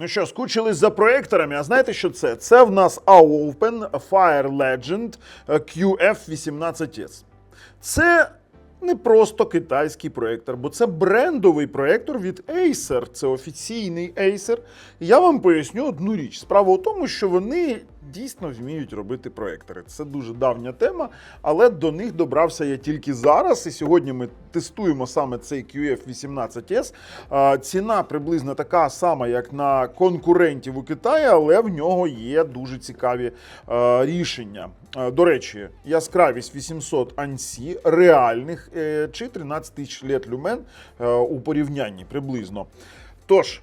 Ну що, скучились за проекторами? А знаєте, що це? Це в нас Aopen Fire Legend е, QF18S. Це не просто китайський проектор, бо це брендовий проектор від Acer. Це офіційний Acer. І я вам поясню одну річ. Справа у тому, що вони дійсно вміють робити проектори. Це дуже давня тема, але до них добрався я тільки зараз. І сьогодні ми тестуємо саме цей QF18S. Ціна приблизно така сама, як на конкурентів у Китаї, але в нього є дуже цікаві е, рішення. Е, До речі, яскравість 800 ANSI реальних е, чи 13 тисяч лет люмен у порівнянні приблизно. Тож,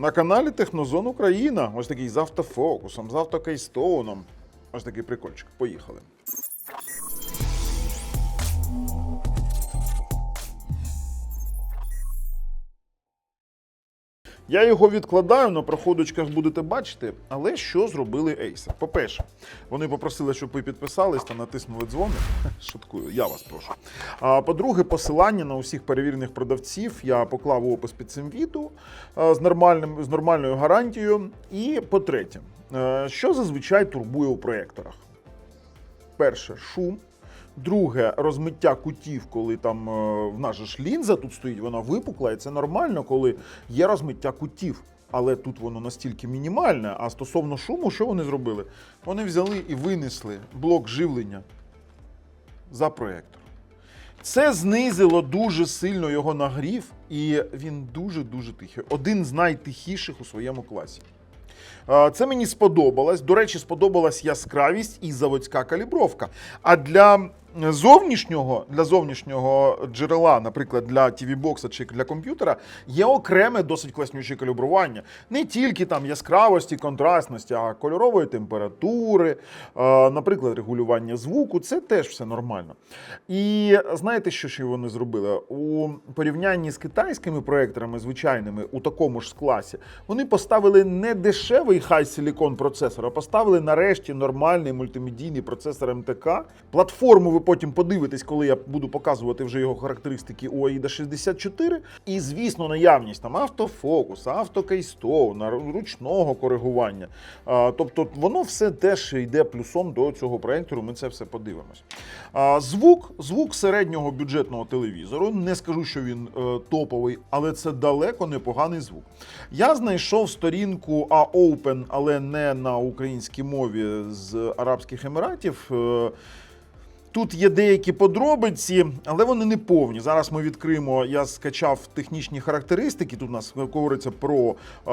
на каналі Технозон Україна, ось такий з автофокусом, з автокейстоуном. Ось такий прикольчик. Поїхали. Я його відкладаю, на проходочках будете бачити. Але що зробили Acer? По-перше, вони попросили, щоб ви підписались та натиснули дзвоник. Шуткую, я вас прошу. А по-друге, посилання на усіх перевірених продавців я поклав у опис під цим відео з, нормальним, з нормальною гарантією. І по-третє, е, що зазвичай турбує у проєкторах? Перше, шум. Друге, розмиття кутів, коли там е, в нас ж лінза тут стоїть, вона випукла, і це нормально, коли є розмиття кутів. Але тут воно настільки мінімальне. А стосовно шуму, що вони зробили? Вони взяли і винесли блок живлення за проєктор. Це знизило дуже сильно його нагрів, і він дуже-дуже тихий. Один з найтихіших у своєму класі. Це мені сподобалось. До речі, сподобалась яскравість і заводська калібровка. А для зовнішнього, для зовнішнього джерела, наприклад, для tv бокса чи для комп'ютера, є окреме досить класнюче калібрування. Не тільки там яскравості, контрастності, а кольорової температури, е, наприклад, регулювання звуку. Це теж все нормально. І знаєте, що ще вони зробили? У порівнянні з китайськими проекторами, звичайними, у такому ж класі, вони поставили не дешевий хай силікон процесор, а поставили нарешті нормальний мультимедійний процесор МТК. Платформу ви потім подивитесь, коли я буду показувати вже його характеристики у AIDA 64. І, звісно, наявність там автофокуса, автокейстоуна, ручного коригування. А, тобто воно все теж йде плюсом до цього проектору. Ми це все подивимось. А, звук, звук середнього бюджетного телевізору. Не скажу, що він е, топовий, але це далеко непоганий звук. Я знайшов сторінку AOpen, але не на українській мові з Арабських Еміратів. Е, Тут є деякі подробиці, але вони не повні. Зараз ми відкриємо. Я скачав технічні характеристики. Тут у нас говориться про е,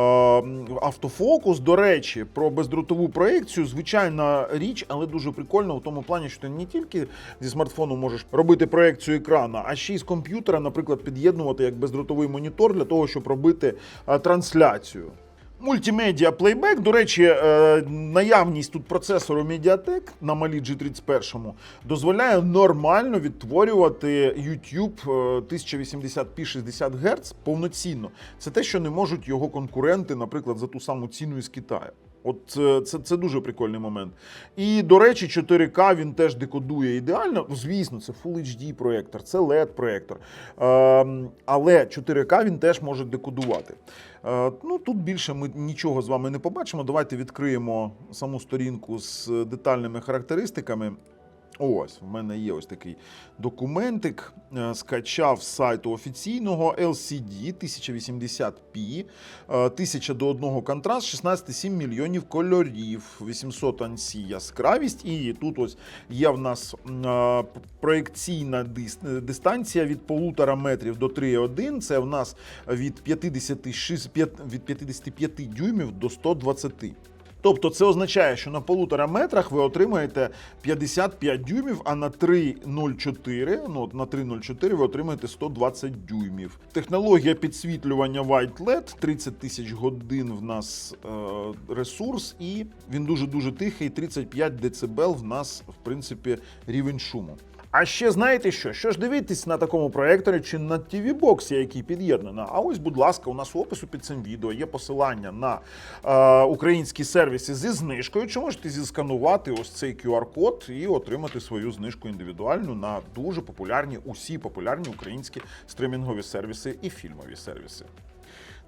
автофокус. До речі, про бездротову проекцію. Звичайна річ, але дуже прикольно в тому плані, що ти не тільки зі смартфону можеш робити проекцію екрана, а ще й з комп'ютера, наприклад, під'єднувати як бездротовий монітор для того, щоб робити е, трансляцію. Мультимедіа плейбек. До речі, е, наявність тут процесору Mediatek на малі G31 дозволяє нормально відтворювати YouTube е, 1080p 60 Гц повноцінно. Це те, що не можуть його конкуренти, наприклад, за ту саму ціну із Китаю. От це, це, це дуже прикольний момент. І до речі, 4К він теж декодує ідеально. Ну, Звісно, це Full HD проєктор, це LED проєктор. Е, але 4К він теж може декодувати. Е, ну тут більше ми нічого з вами не побачимо. Давайте відкриємо саму сторінку з детальними характеристиками. Ось, в мене є ось такий документик. Е, Скачав з сайту офіційного LCD 1080p, е, 1000 до 1 контраст, 16,7 мільйонів кольорів, 800 ANSI яскравість. І тут ось є в нас е, проекційна дистанція від 1,5 метрів до 3,1. Це в нас від 56, від 55 дюймів до 120. Тобто це означає, що на полутора метрах ви отримаєте 55 дюймів, а на 3,04, ну на 3,04 ви отримаєте 120 дюймів. Технологія підсвітлювання White LED, 30 тисяч годин в нас е, ресурс, і він дуже дуже тихий. 35 дБ в нас, в принципі, рівень шуму. А ще знаєте що? Що ж дивитись на такому проекторі чи на tv боксі який під'єднано? А ось, будь ласка, у нас у опису під цим відео є посилання на е, українські сервіси зі знижкою. Чи можете зісканувати ось цей QR-код і отримати свою знижку індивідуальну на дуже популярні, усі популярні українські стримінгові сервіси і фільмові сервіси.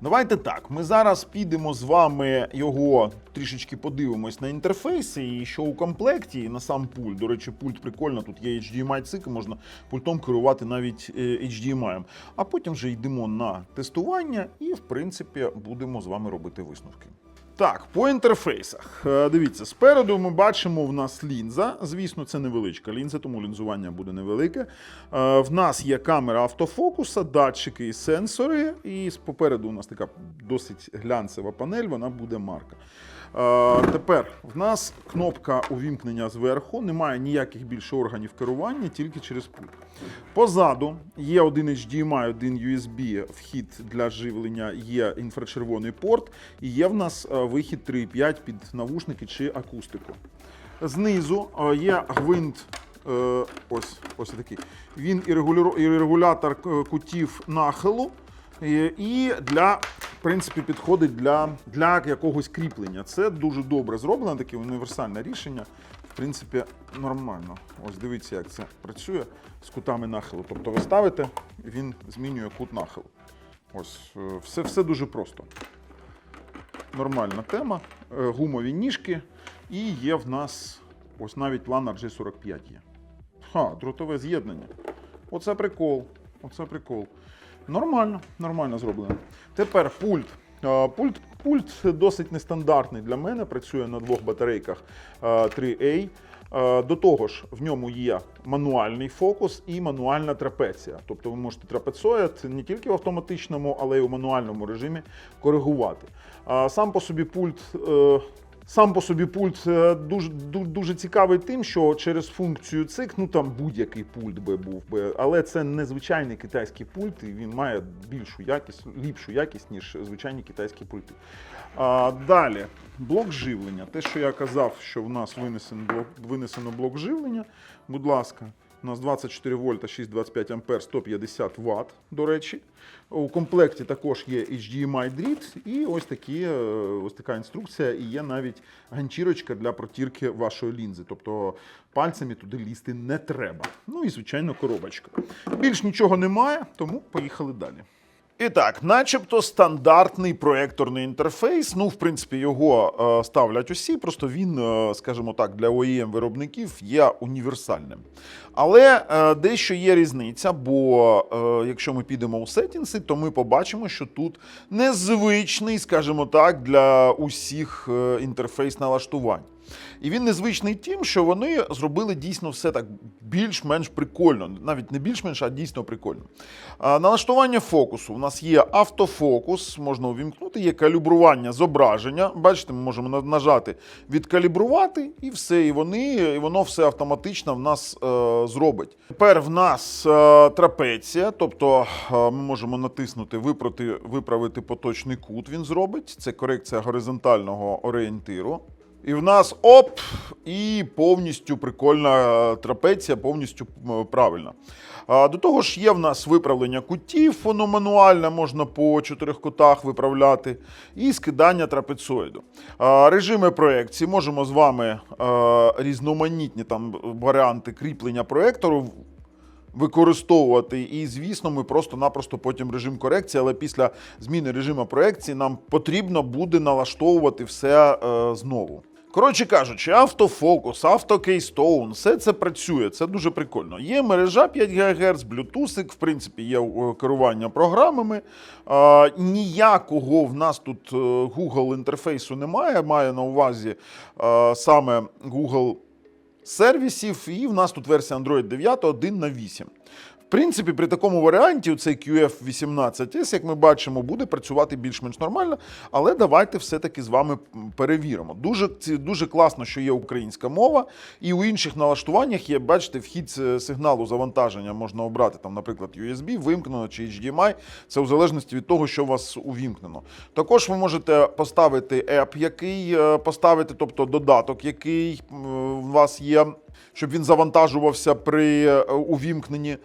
Давайте так. Ми зараз підемо з вами його трішечки подивимось на інтерфейси, і що у комплекті, і на сам пульт. До речі, пульт прикольно. Тут є HDMI цик, можна пультом керувати навіть е, HDMI. А потім вже йдемо на тестування і, в принципі, будемо з вами робити висновки. Так, по інтерфейсах. Е, Дивіться, спереду ми бачимо в нас лінза. Звісно, це невеличка лінза, тому лінзування буде невелике. Е, В нас є камера автофокуса, датчики і сенсори. І попереду у нас така досить глянцева панель, вона буде марка. Е, Тепер в нас кнопка увімкнення зверху, немає ніяких більше органів керування, тільки через пульт. Позаду є один HDMI, один USB вхід для живлення, є інфрачервоний порт, і є в нас е, вихід 3.5 під навушники чи акустику. Знизу е, є гвинт. Ось, ось такий. Він і регулятор кутів нахилу. І- І для, в принципі, підходить для, для якогось кріплення. Це дуже добре зроблено, таке універсальне рішення. В принципі, нормально. Ось дивіться, як це працює з кутами нахилу. Тобто ви ставите, він змінює кут нахилу. Ось, е, все, все дуже просто. Нормальна тема. Е, Гумові ніжки. І є в нас ось навіть LAN RJ45 є. Ха, дротове з'єднання. Оце прикол. Оце прикол. Нормально, нормально зроблено. Тепер пульт. Е, Пульт, пульт досить нестандартний для мене. Працює на двох батарейках е, 3A. Е, До того ж, в ньому є мануальний фокус і мануальна трапеція. Тобто ви можете трапецоїд не тільки в автоматичному, але й у мануальному режимі коригувати. Сам по собі пульт. Сам по собі пульт е, дуже, дуже цікавий тим, що через функцію цик, ну там будь-який пульт би був би, але це не звичайний китайський пульт, і він має більшу якість, ліпшу якість, ніж звичайні китайські пульти. А, далі, блок живлення. Те, що я казав, що в нас винесено блок, винесено блок живлення. Будь ласка, у нас 24 вольта, 6,25 ампер, 150 Вт, до речі. У комплекті також є HDMI дріт і ось, такі, е, ось така інструкція, і є навіть ганчірочка для протірки вашої лінзи. Тобто пальцями туди лізти не треба. Ну і, звичайно, коробочка. Більш нічого немає, тому поїхали далі. І так, начебто стандартний проекторний інтерфейс. Ну, в принципі, його е, ставлять усі, просто він, е, скажімо так, для OEM виробників є універсальним. Але е, дещо є різниця, бо якщо ми підемо у сеттінси, то ми побачимо, що тут незвичний, скажімо так, для усіх інтерфейс налаштувань. І він незвичний тим, що вони зробили дійсно все так більш-менш прикольно. Навіть не більш-менш, а дійсно прикольно. Налаштування фокусу. У нас є автофокус, можна увімкнути, є калібрування зображення. Бачите, ми можемо нажати відкалібрувати, і все. І вони, і воно все автоматично в нас е, зробить. Тепер в нас е, трапеція, тобто е, ми можемо натиснути виправити, виправити поточний кут. Він зробить. Це корекція горизонтального орієнтиру. І в нас оп, і повністю прикольна трапеція, повністю правильна. До того ж, є в нас виправлення кутів, воно мануальне, можна по чотирьох кутах виправляти, і скидання трапецоїду. Режими проекції можемо з вами е, різноманітні там варіанти кріплення проектору використовувати. І, звісно, ми просто-напросто потім режим корекції, але після зміни режиму проекції нам потрібно буде налаштовувати все е, знову. Коротше кажучи, автофокус, автокейстоун, все це працює, це дуже прикольно. Є мережа 5 ГГц, блютусик, в принципі, є е, керування програмами. Е, ніякого в нас тут е, Google інтерфейсу немає. Маю на увазі е, саме Google сервісів, і в нас тут версія Android 9 1 на 8. Принципі, при такому варіанті цей QF18S, як ми бачимо, буде працювати більш-менш нормально, але давайте все-таки з вами перевіримо. Дуже, дуже класно, що є українська мова, і у інших налаштуваннях є, бачите, вхід е, сигналу завантаження можна обрати, там, наприклад, USB, вимкнено чи HDMI. Це в залежності від того, що у вас увімкнено. Також ви можете поставити еп, який е, поставити, тобто додаток, який у вас є. Щоб він завантажувався при е, увімкненні.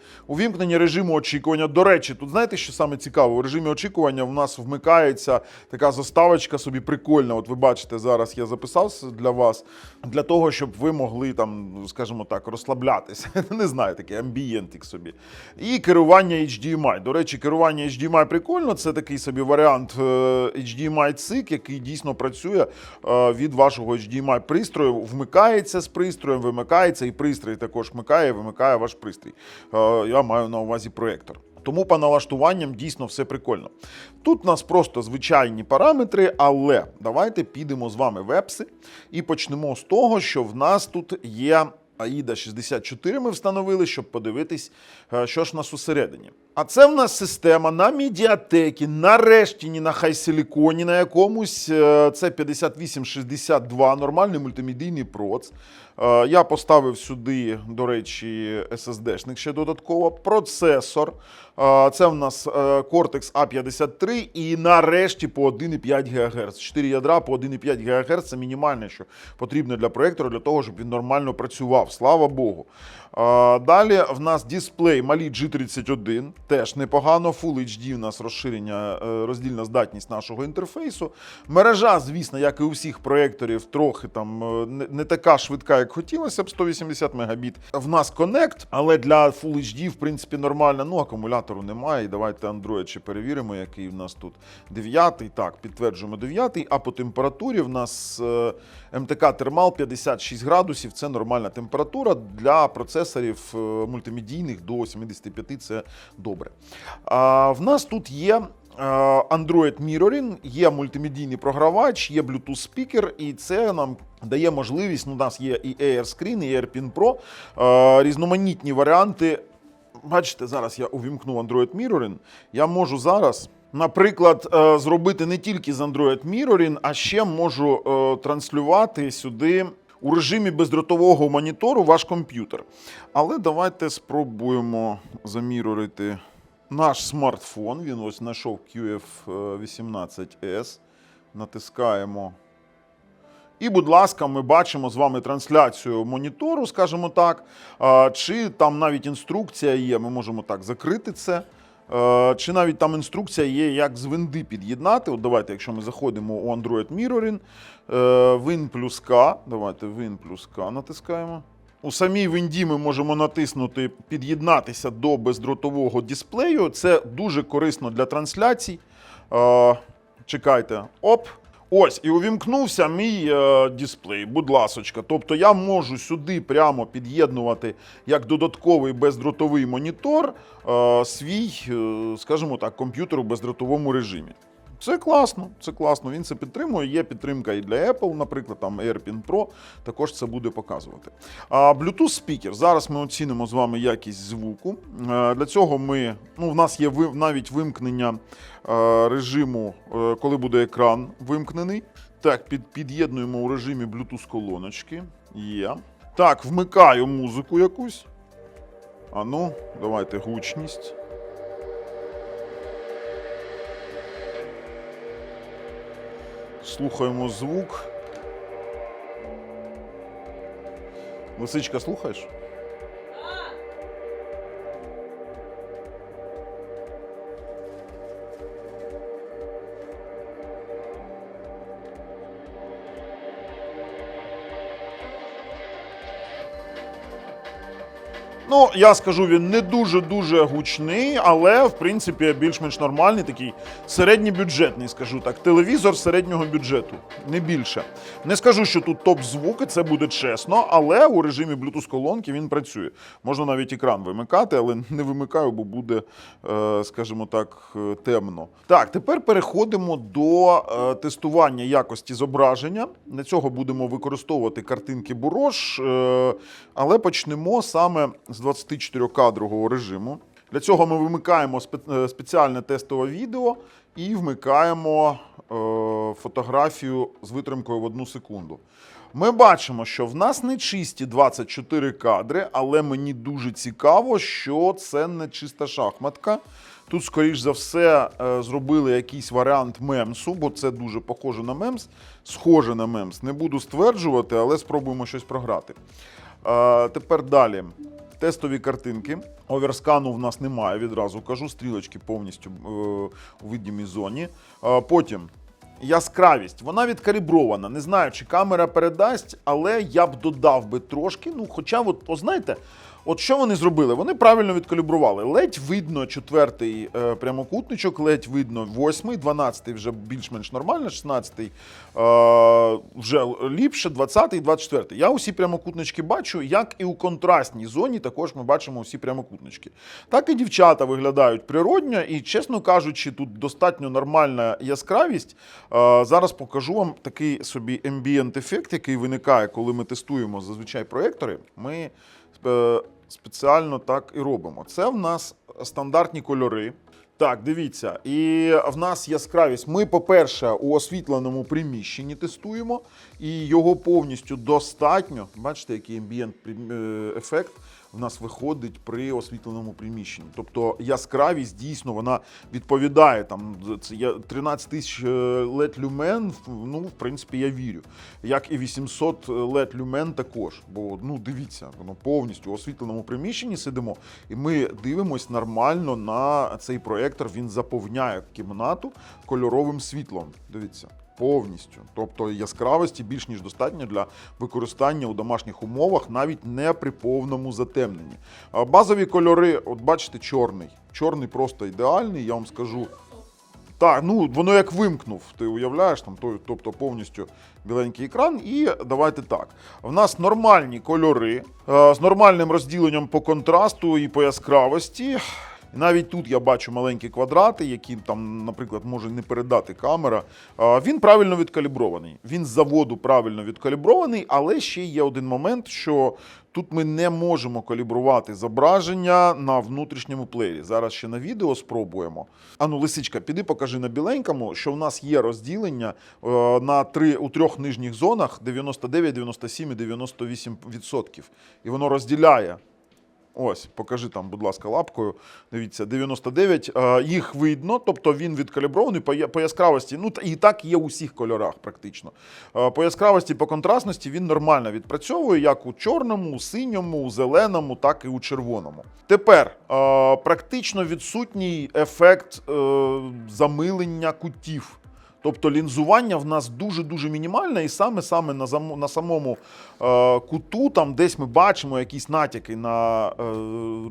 Режиму очікування. До речі, тут знаєте, що саме цікаво? У режимі очікування в нас вмикається така заставочка собі прикольна. От ви бачите, зараз я записав для вас, для того, щоб ви могли там, скажімо так, розслаблятися. Не знаю, такий амбієнтик собі. І керування HDMI. До речі, керування HDMI прикольно. Це такий собі варіант е, HDMI цик, який дійсно працює е, від вашого HDMI пристрою. Вмикається з пристроєм, вимикається, і пристрій також вмикає, вимикає ваш пристрій. Е, Я маю на увазі проєктор. Тому по налаштуванням дійсно все прикольно. Тут у нас просто звичайні параметри, але давайте підемо з вами в епси і почнемо з того, що в нас тут є AIDA 64 ми встановили, щоб подивитись, е, що ж в нас усередині. А це в нас система на медіатекі, нарешті ні на хайсиліконі, на якомусь е, це 5862, нормальний мультимедійний проц. Е, Я поставив сюди, до речі, SSD-шник ще додатково. Процесор. Е, Це в нас е, Cortex A53 і нарешті по 1,5 ГГц. 4 ядра по 1,5 ГГц це мінімальне, що потрібно для проєктора, для того, щоб він нормально працював. Слава Богу. Далі в нас дисплей Mali G31, теж непогано. Full HD в нас розширення, е, роздільна здатність нашого інтерфейсу. Мережа, звісно, як і у всіх проєкторів, трохи там е, не, така швидка, як хотілося б, 180 Мбіт. В нас Connect, але для Full HD, в принципі, нормально. Ну, акумулятору немає. Давайте Android ще перевіримо, який в нас тут 9. Так, підтверджуємо 9. А по температурі в нас е, МТК Термал 56 градусів. Це нормальна температура для процесорів е, мультимедійних до 75 це добре. А, в нас тут є. е, Android Mirroring, є мультимедійний програвач, є Bluetooth спікер, і це нам дає можливість. Ну, у нас є і AirScreen, і AirPin Pro, е, різноманітні варіанти. Бачите, зараз я увімкну Android Mirroring. Я можу зараз, наприклад, е, зробити не тільки з Android Mirroring, а ще можу е, транслювати сюди. У режимі бездротового монітору ваш комп'ютер. Але давайте спробуємо замірорити наш смартфон. Він ось знайшов QF18S. Натискаємо. І, будь ласка, ми бачимо з вами трансляцію монітору, скажімо так. Чи там навіть інструкція є, ми можемо так закрити це. Е, Чи навіть там інструкція є, як з винди під'єднати. От давайте, якщо ми заходимо у Android Mirroring, е, Win плюс К. давайте Win плюс К натискаємо. У самій винді ми можемо натиснути під'єднатися до бездротового дисплею. Це дуже корисно для трансляцій. Е, Чекайте, оп. Ось, і увімкнувся мій е, дисплей, будь ласочка. Тобто я можу сюди прямо під'єднувати як додатковий бездротовий монітор е, свій, е, скажімо так, комп'ютер у бездротовому режимі. Це класно, це класно. Він це підтримує. Є підтримка і для Apple, наприклад, там AirPin Pro також це буде показувати. А Bluetooth спікер. Зараз ми оцінимо з вами якість звуку. Е, Для цього ми, ну, в нас є навіть вимкнення е, режиму, е, коли буде екран вимкнений. Так, під, під'єднуємо у режимі Bluetooth колоночки. Є. Так, вмикаю музику якусь. А ну, давайте гучність. Слухаємо звук. Лисичка, слухаєш? Ну, я скажу, він не дуже-дуже гучний, але в принципі більш-менш нормальний, такий середньобюджетний, скажу так. Телевізор середнього бюджету, не більше. Не скажу, що тут топ звуки, це буде чесно, але у режимі Bluetooth колонки він працює. Можна навіть екран вимикати, але не вимикаю, бо буде, е, скажімо так, е, темно. Так, тепер переходимо до е, тестування якості зображення. Для цього будемо використовувати картинки Бурош, але почнемо саме з 24-кадрового режиму. Для цього ми вимикаємо е, спеціальне тестове відео і вмикаємо е, фотографію з витримкою в одну секунду. Ми бачимо, що в нас не чисті 24 кадри, але мені дуже цікаво, що це не чиста шахматка. Тут, скоріш за все, е, зробили якийсь варіант мемсу, бо це дуже похоже на мемс. Схоже на мемс. Не буду стверджувати, але спробуємо щось програти. Тепер далі. Тестові картинки. Оверскану в нас немає, відразу кажу. Стрілочки повністю е, у видімій зоні. Е, потім яскравість. Вона відкалібрована. Не знаю, чи камера передасть, але я б додав би трошки. Ну, хоча, от, о, знаєте, от що вони зробили? Вони правильно відкалібрували. Ледь видно четвертий е, прямокутничок, ледь видно восьмий, дванадцятий вже більш-менш нормально, шістнадцятий е, вже ліпше, двадцятий, двадцять четвертий. Я усі прямокутнички бачу, як і у контрастній зоні також ми бачимо усі прямокутнички. Так і дівчата виглядають природньо, і, чесно кажучи, тут достатньо нормальна яскравість. Е, зараз покажу вам такий собі ambient ефект, який виникає, коли ми тестуємо зазвичай проектори. Ми е, спеціально так і робимо. Це в нас стандартні кольори. Так, дивіться, і в нас яскравість. Ми, по-перше, у освітленому приміщенні тестуємо, і його повністю достатньо. Бачите, який прим- е, ефект в нас виходить при освітленому приміщенні. Тобто яскравість дійсно вона відповідає там це я 13 тисяч е, LED люмен. Ну, в принципі, я вірю. Як і 800 LED люмен також. Бо ну дивіться, воно повністю у освітленому приміщенні сидимо, і ми дивимось нормально на цей проектор. Він заповняє кімнату кольоровим світлом. Дивіться. Повністю, тобто яскравості більш ніж достатньо для використання у домашніх умовах, навіть не при повному затемненні. Базові кольори, от бачите, чорний. Чорний просто ідеальний, я вам скажу. Так, ну воно як вимкнув, ти уявляєш, там, то- тобто повністю біленький екран. І давайте так. В нас нормальні кольори е, з нормальним розділенням по контрасту і по яскравості. І навіть тут я бачу маленькі квадрати, які там, наприклад, може не передати камера. Він правильно відкалібрований. Він з заводу правильно відкалібрований, але ще є один момент, що тут ми не можемо калібрувати зображення на внутрішньому плеєрі. Зараз ще на відео спробуємо. Ану, лисичка, піди покажи на біленькому, що в нас є розділення е, на три, у трьох нижніх зонах 99, 97 і 98 відсотків. І воно розділяє Ось, покажи там, будь ласка, лапкою. Дивіться, 99. Е, Їх видно, тобто він відкалібрований по, яскравості. Ну, і так є у всіх кольорах, практично. Е, По яскравості, по контрастності він нормально відпрацьовує, як у чорному, у синьому, у зеленому, так і у червоному. Тепер е, практично відсутній ефект замилення кутів. Тобто лінзування в нас дуже-дуже мінімальне, і саме саме на, на самому е, куту, там десь ми бачимо якісь натяки на е,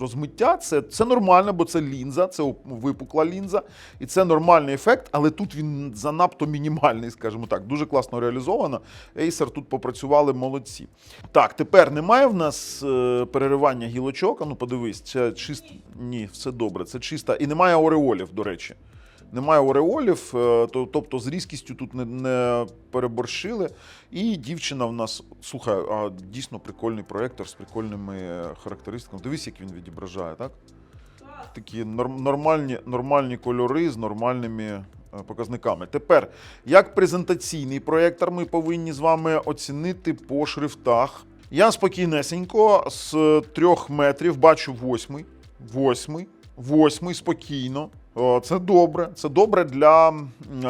розмиття. Це, це нормально, бо це лінза, це випукла лінза, і це нормальний ефект, але тут він занадто мінімальний, скажімо так. Дуже класно реалізовано. Acer тут попрацювали молодці. Так, тепер немає в нас е, переривання гілочок. А ну подивись, це чисто. Ні, все добре, це чисто. І немає ореолів, до речі. Немає ореолів, е, то- тобто з різкістю тут не, не переборщили. І дівчина в нас, слухай, а дійсно прикольний проектор з прикольними характеристиками. Дивись, як він відображає, так? Такі норм- нормальні, нормальні кольори з нормальними е, показниками. Тепер, як презентаційний проєктор, ми повинні з вами оцінити по шрифтах. Я спокійнесенько з трьох метрів бачу восьмий, восьмий, восьмий спокійно. О, Це добре. Це добре для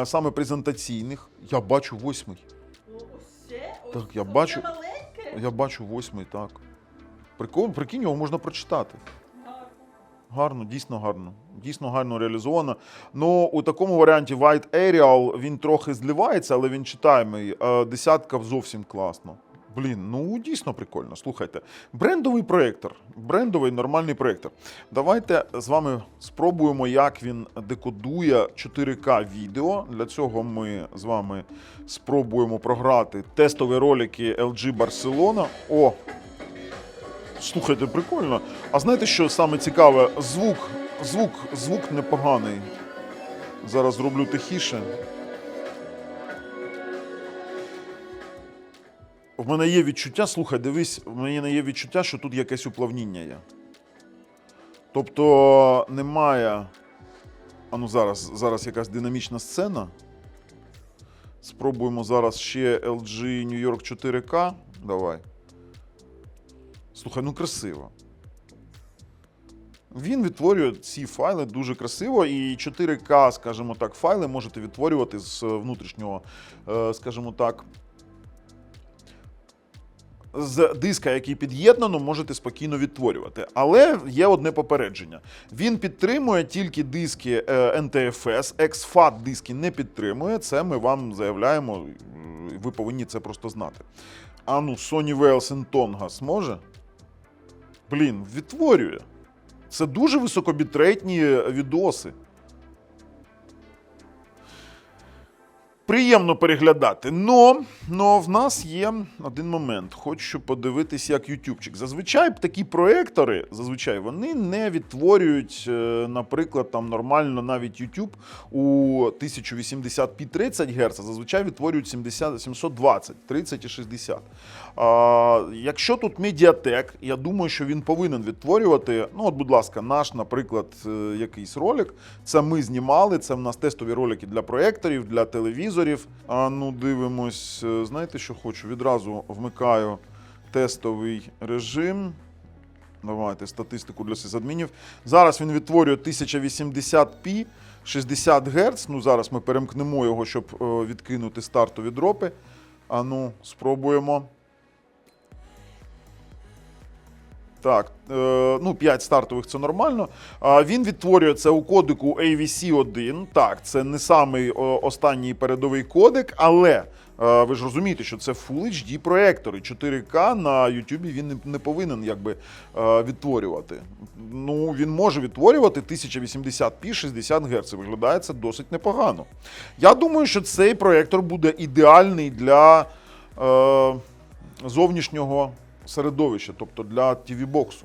саме презентаційних. Я бачу восьмий. Так, я бачу. Я бачу восьмий, так. Прикол, прикинь, його можна прочитати. Гарно. Гарно, дійсно гарно. Дійсно гарно реалізовано. Ну, у такому варіанті White Aerial він трохи зливається, але він читаємий. Е, Десятка зовсім класно. Блін, ну дійсно прикольно. Слухайте. Брендовий проєктор. Брендовий нормальний проєктор. Давайте з вами спробуємо, як він декодує 4К відео. Для цього ми з вами спробуємо програти тестові ролики LG Barcelona. О, Слухайте, прикольно. А знаєте, що саме цікаве? Звук, звук, звук непоганий. Зараз зроблю тихіше. В мене є відчуття, слухай, дивись, в мене є відчуття, що тут якесь уплавніння є. Тобто немає. А ну зараз, зараз якась динамічна сцена. Спробуємо зараз ще LG New York 4K. Давай. Слухай, ну красиво. Він відтворює ці файли дуже красиво, і 4К, скажімо так, файли можете відтворювати з внутрішнього, е, скажімо так, з диска, який під'єднано, можете спокійно відтворювати. Але є одне попередження: він підтримує тільки диски е, NTFS, XFAT диски не підтримує. Це ми вам заявляємо. Ви повинні це просто знати. А ну, Sony Wales Tonga зможе? Блін, відтворює. Це дуже високобітрейтні відоси. Приємно переглядати. Но, но в нас є один момент. Хочу подивитись, як ютубчик. Зазвичай такі проектори, зазвичай вони не відтворюють, е, наприклад, там нормально навіть YouTube у 1080p 30 Гц, зазвичай відтворюють 70, 720, 30 і 60. А, якщо тут медіатек, я думаю, що він повинен відтворювати. Ну, от, будь ласка, наш, наприклад, е, якийсь ролик. Це ми знімали. Це в нас тестові ролики для проєкторів, для телевізорів. А ну, дивимось. Е, Знаєте, що хочу? Відразу вмикаю тестовий режим. Давайте статистику для сисадмінів. Зараз він відтворює 1080p 60 Гц. Ну, зараз ми перемкнемо його, щоб е, відкинути стартові дропи. А ну, спробуємо. Так, е, ну 5 стартових це нормально. Він відтворює це у кодику AVC1. Так, це не самий останній передовий кодек, але е, ви ж розумієте, що це Full HD проектори. 4К на YouTube він не, не повинен якби е, відтворювати. Ну, він може відтворювати 1080p 60 Гц. Виглядає це досить непогано. Я думаю, що цей проектор буде ідеальний для е, зовнішнього середовища, тобто для TV-боксу.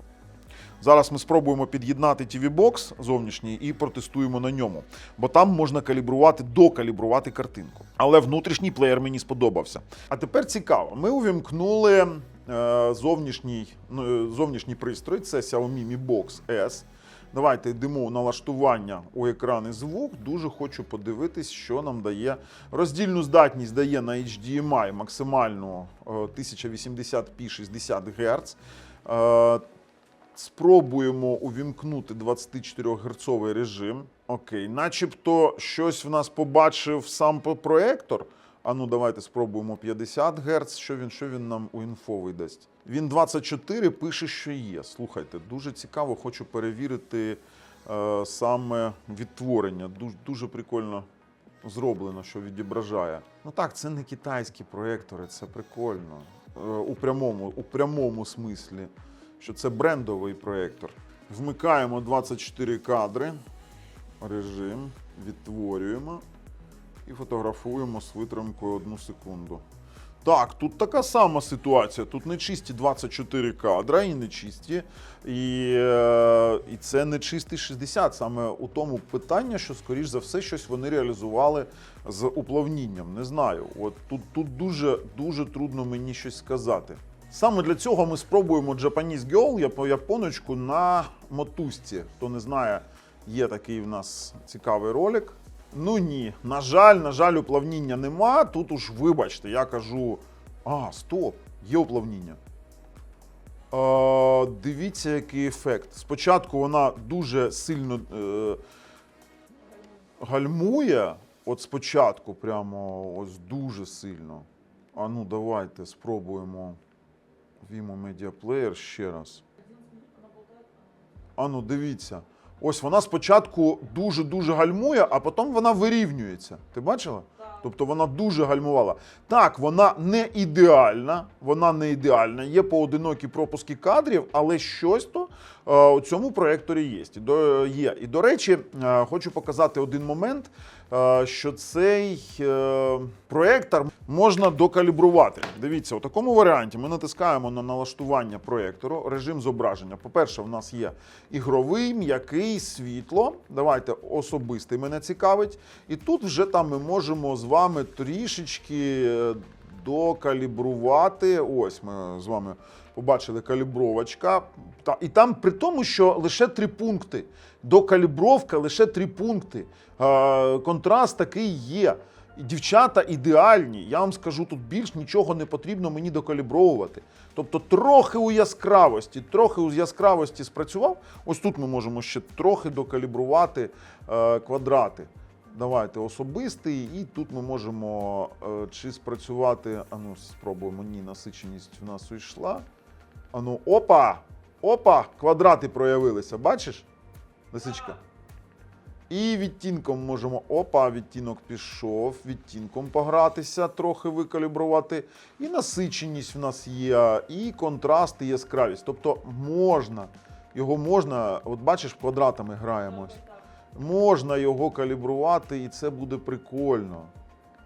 Зараз ми спробуємо під'єднати TV-бокс зовнішній і протестуємо на ньому, бо там можна калібрувати, докалібрувати картинку. Але внутрішній плеєр мені сподобався. А тепер цікаво, ми увімкнули е, зовнішній, ну, е, зовнішній пристрой, це Xiaomi Mi Box S. Давайте йдемо у налаштування у екран і звук. Дуже хочу подивитись, що нам дає. Роздільну здатність дає на HDMI максимальну е, 1080p 60 Гц. Спробуємо увімкнути 24 герцовий режим. Окей, начебто щось в нас побачив сам проектор. А ну давайте спробуємо 50 Гц. Що він, що він нам у інфовий дасть? Він 24 пише, що є. Слухайте, дуже цікаво, хочу перевірити е, саме відтворення. Дуже, дуже прикольно зроблено, що відображає. Ну так, це не китайські проектори, це прикольно. Е, у, прямому, у прямому смислі, що це брендовий проектор. Вмикаємо 24 кадри, режим, відтворюємо і фотографуємо з витримкою одну секунду. Так, тут така сама ситуація. Тут не чисті 24 кадра і не чисті. І, е, і це не чистий 60. Саме у тому питання, що, скоріш за все, щось вони реалізували з уплавнінням. Не знаю. От тут, тут дуже, дуже трудно мені щось сказати. Саме для цього ми спробуємо Japanese Girl, яп- японочку на мотузці. Хто не знає, є такий в нас цікавий ролик. Ну ні, на жаль, на жаль, уплавніння нема. Тут уж вибачте, я кажу: а, стоп, є уплавніння. Е, дивіться, який ефект. Спочатку вона дуже сильно е, гальмує. От спочатку, прямо ось дуже сильно. А ну, давайте спробуємо Vimo Media Player ще раз. А ну, дивіться. Ось вона спочатку дуже-дуже гальмує, а потім вона вирівнюється. Ти бачила? Тобто вона дуже гальмувала. Так, вона не ідеальна, вона не ідеальна. Є поодинокі пропуски кадрів, але щось то у цьому проєкторі є. І до, є. І до речі, е, хочу показати один момент, е, що цей е, проєктор можна докалібрувати. Дивіться, у такому варіанті ми натискаємо на налаштування проєктору, режим зображення. По-перше, у нас є ігровий, м'який, світло. Давайте особистий мене цікавить. І тут вже там ми можемо з вами трішечки е, докалібрувати. Ось ми з вами побачили калібровочка. І там при тому, що лише три пункти. Докалібровка лише три пункти. Е, контраст такий є. Дівчата ідеальні. Я вам скажу, тут більш нічого не потрібно мені докалібровувати. Тобто трохи у яскравості, трохи у яскравості спрацював. Ось тут ми можемо ще трохи докалібрувати е, квадрати. Давайте особистий, і тут ми можемо е, чи спрацювати. Ану, спробуємо. Ні, насиченість в нас uyшла. Ану, опа! Опа! Квадрати проявилися. Бачиш? Лисичка. І відтінком можемо. Опа, відтінок пішов. Відтінком погратися, трохи викалібрувати. І насиченість в нас є, і контраст, і яскравість. Тобто можна, його можна, от бачиш, квадратами граємось. Можна його калібрувати, і це буде прикольно.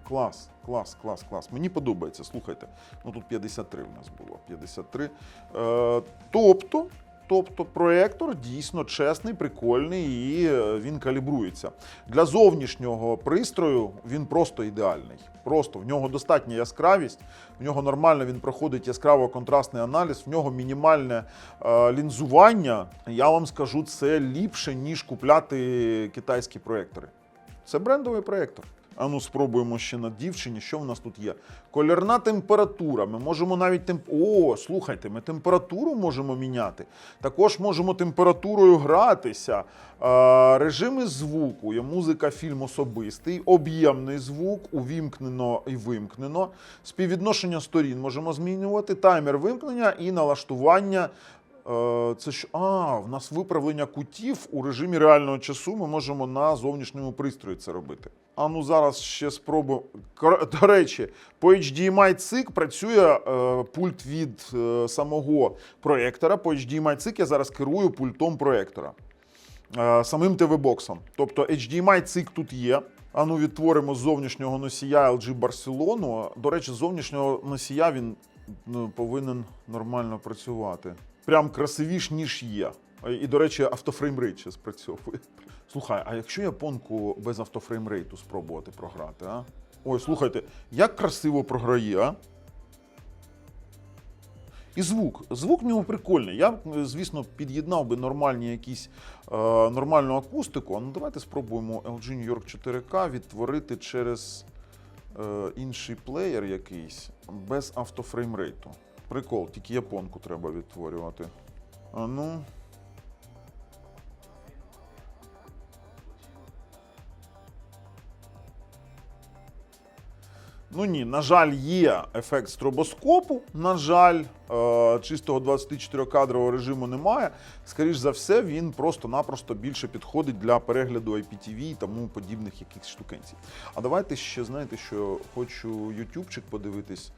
Клас, клас, клас, клас. Мені подобається. Слухайте. Ну тут 53 в нас було. 53. Е, тобто, тобто, проектор дійсно чесний, прикольний і е, він калібрується. Для зовнішнього пристрою він просто ідеальний. Просто в нього достатня яскравість, в нього нормально він проходить яскраво-контрастний аналіз, в нього мінімальне е, лінзування. Я вам скажу, це ліпше, ніж купляти китайські проектори. Це брендовий проектор. А ну спробуємо ще на дівчині, що в нас тут є. Колірна температура. Ми можемо навіть темп... О, слухайте, ми температуру можемо міняти. Також можемо температурою гратися. Е, режими звуку. Є музика, фільм особистий, об'ємний звук, увімкнено і вимкнено. Співвідношення сторін можемо змінювати, таймер вимкнення і налаштування Це що? А, в нас виправлення кутів у режимі реального часу. Ми можемо на зовнішньому пристрої це робити. А ну зараз ще спробуємо. До речі, по HDMI цик працює е, пульт від е, самого проєктора. По HDMI цик я зараз керую пультом проєктора. Е, самим TV-боксом. Тобто HDMI цик тут є. А ну відтворимо з зовнішнього носія LG Barcelona. До речі, зовнішнього носія він ну, повинен нормально працювати. Прям красивіш, ніж є. І, до речі, автофреймрейт ще спрацьовує. Слухай, а якщо японку без автофреймрейту спробувати програти, а? Ой, слухайте, як красиво програє, а? І звук. Звук в нього прикольний. Я, звісно, під'єднав би нормальні якісь е, нормальну акустику. Ну давайте спробуємо LG New York 4K відтворити через е, інший плеєр якийсь без автофреймрейту. Прикол, тільки японку треба відтворювати. А ну. Ну ні, на жаль, є ефект стробоскопу. На жаль, е, чистого 24-кадрового режиму немає. Скоріш за все, він просто-напросто більше підходить для перегляду IPTV і тому подібних якихось штукенцій. А давайте ще, знаєте, що хочу ютубчик подивитись.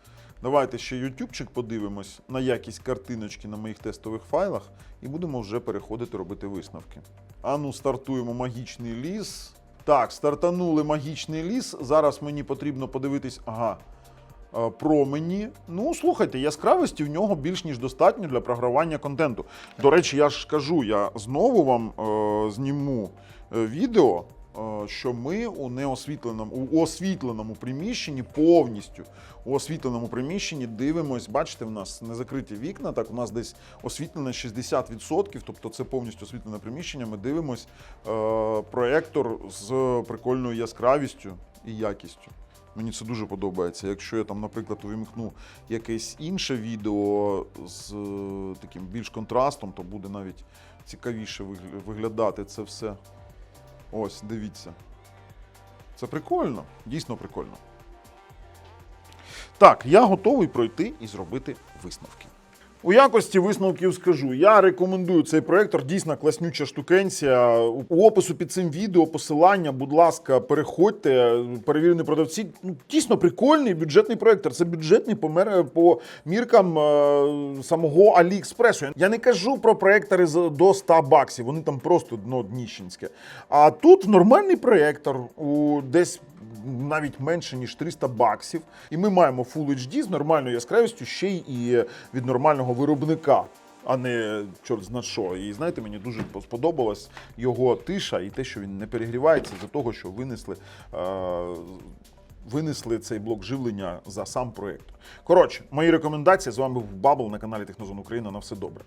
Давайте ще ютубчик подивимось на якість картиночки на моїх тестових файлах і будемо вже переходити робити висновки. А ну, стартуємо магічний ліс. Так, стартанули магічний ліс. Зараз мені потрібно подивитись. Ага. е, Промені. Ну, слухайте, яскравості в нього більш ніж достатньо для програвання контенту. До речі, я ж кажу, я знову вам е, зніму е, відео, що ми у неосвітленому у освітленому приміщенні повністю у освітленому приміщенні дивимось. Бачите, в нас не закриті вікна. Так, у нас десь освітлене 60%, тобто це повністю освітлене приміщення. Ми дивимось е, проектор з прикольною яскравістю і якістю. Мені це дуже подобається. Якщо я там, наприклад, увімкну якесь інше відео з е, таким більш контрастом, то буде навіть цікавіше виглядати це все. Ось, дивіться. Це прикольно, дійсно прикольно. Так, я готовий пройти і зробити висновки. У якості висновків скажу, я рекомендую цей проектор, дійсно класнюча штукенція. У опису під цим відео посилання, будь ласка, переходьте, перевірені продавці. Ну, дійсно прикольний бюджетний проектор. Це бюджетний по, по міркам е, самого Аліекспресу. Я не кажу про проектори до 100 баксів, вони там просто дно дніщенське. А тут нормальний проектор, у десь навіть менше ніж 300 баксів. І ми маємо Full HD з нормальною яскравістю ще й і від нормального виробника. А не чорт зна що. І знаєте, мені дуже сподобалась його тиша і те, що він не перегрівається за того, що винесли, е, винесли цей блок живлення за сам проєкт. Коротше, мої рекомендації з вами був Бабл на каналі Технозон Україна. На все добре.